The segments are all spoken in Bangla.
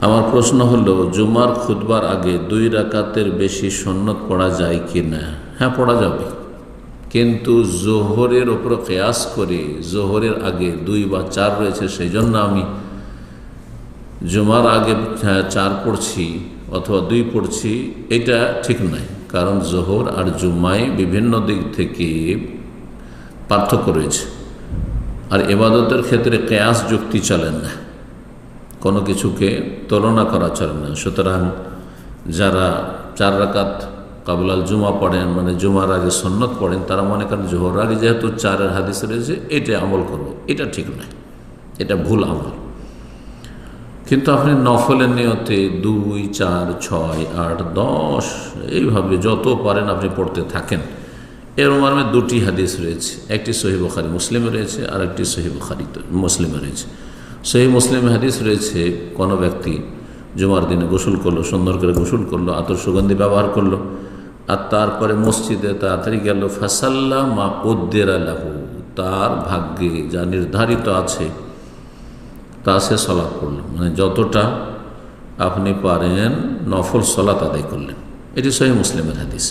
আমার প্রশ্ন হলো জুমার খুতবার আগে দুই রাকাতের বেশি সন্ন্যত পড়া যায় কি না? হ্যাঁ পড়া যাবে। কিন্তু জোহরের ওপর কেয়াস করে জোহরের আগে দুই বা চার রয়েছে সেই জন্য আমি জুমার আগে হ্যাঁ, চার পড়ছি অথবা দুই পড়ছি এটা ঠিক নয়। কারণ জোহর আর জুম্মায় বিভিন্ন দিক থেকে পার্থক্য রয়েছে। আর এবাদতের ক্ষেত্রে কেয়াস যুক্তি চলেন না। কোনো কিছুকে তুলনা করা চলে না। সুতরাং যারা চার রাকাত কাবুলাল জুমা পড়েন মানে জুমার আগে সন্ন্যত পড়েন, তারা মনে করেন জোহর আগে যেহেতু চারের হাদিস রয়েছে এটা আমল করব। এটা ঠিক নয়। এটা ভুল আমল। কিন্তু আপনি নফলের নিয়তে দুই, চার, ছয়, আট, দশ, এইভাবে যত পারেন আপনি পড়তে থাকেন। এর মর্মে দুটি হাদিস রয়েছে। একটি সহি বুখারি, মুসলিমে রয়েছে আর একটি সহি বুখারি, মুসলিমে রয়েছে। সহি মুসলিম হাদিস রয়েছে, কোনো ব্যক্তি জুমার দিনে গোসল করল, সুন্দর করে গোসল করল আতর সুগন্ধি ব্যবহার করল, আর তারপরে মসজিদে তাড়াতাড়ি গেল ফাসাল্লা মা উদ্দের আলাহু তার ভাগ্যে যা নির্ধারিত আছে, তা সে সলাৎ করলেন মানে যতটা আপনি পারেন নফল সলাত আদায় করলেন। এটি সহি মুসলিমের হাদিস।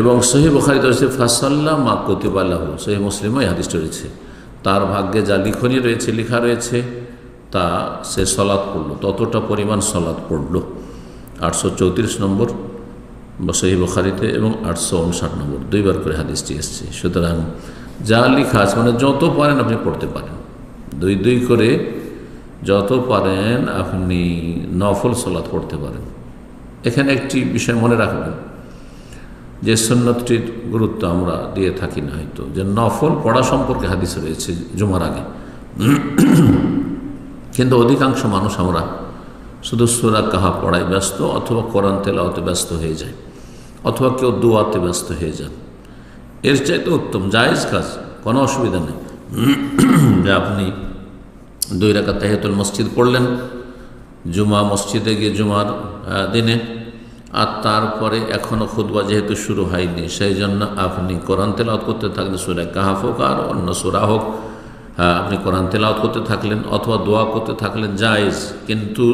এবং সহি বখারিতে রয়েছে ফাসাল্লা মা কতিবাল্লাহু সহি মুসলিমও এই হাদিসটা রয়েছে। তার ভাগ্যে যা লিখনি রয়েছে, লেখা রয়েছে, তা সে সলাৎ পড়ল। ততটা পরিমাণ সলাৎ পড়ল। আটশো চৌত্রিশ নম্বর সহি বখারিতে এবং আটশো উনষাট নম্বর। দুইবার করে হাদিসটি এসছে। সুতরাং যা লেখা আছে মানে যত পারেন আপনি পড়তে পারেন। দুই দুই করে যত পারেন আপনি নফল সলাৎ পড়তে পারেন। এখানে একটি বিষয় মনে রাখবেন। যে সন্ন্যতটির গুরুত্ব আমরা দিয়ে থাকি না হয়তো। যে নফল পড়া সম্পর্কে হাদিস রয়েছে জুমার আগে। কিন্তু অধিকাংশ মানুষ আমরা শুধু সুরা কাহা পড়ায় ব্যস্ত অথবা কোরআন তেলাওতে ব্যস্ত হয়ে যায় অথবা কেউ দোয়াতে ব্যস্ত হয়ে যান। এর চাইতে উত্তম জায়েজ কাজ কোনো অসুবিধা নেই। যে আপনি দুই রাখা তাহেতুল মসজিদ পড়লেন, জুমা মসজিদে গিয়ে জুমার দিনে আর তারপরে এখনও খুদবা যেহেতু শুরু হয়নি সেই জন্য আপনি কোরআন তেলাওত করতে থাকলেন সুরা কাহাফ হোক আর অন্য সুরা হোক হ্যাঁ আপনি কোরআন তেলাওত করতে থাকলেন অথবা দোয়া করতে থাকলেন জায়েজ, কিন্তু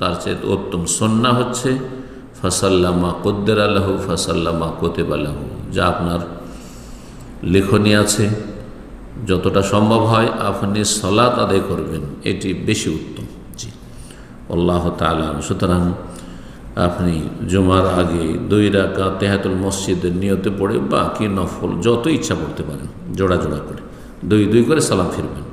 তার চেয়ে উত্তম সন্না হচ্ছে ফসাল্লামা কদ্দের আল্লাহ ফসাল্লামা কোতেব আল্লাহ যা আপনার লেখনী আছে, যতটা সম্ভব হয় আপনি সলাত আদায় করবেন, এটি বেশি উত্তম। জি। আল্লাহ তালাম সুতরাং আপনি জুমার আগে দুই রাখা তেহাতুল মসজিদের নিয়তে পড়ে বাকি নফল যত ইচ্ছা পড়তে পারেন, জোড়া জোড়া করে। দুই দুই করে সালাম ফিরবেন।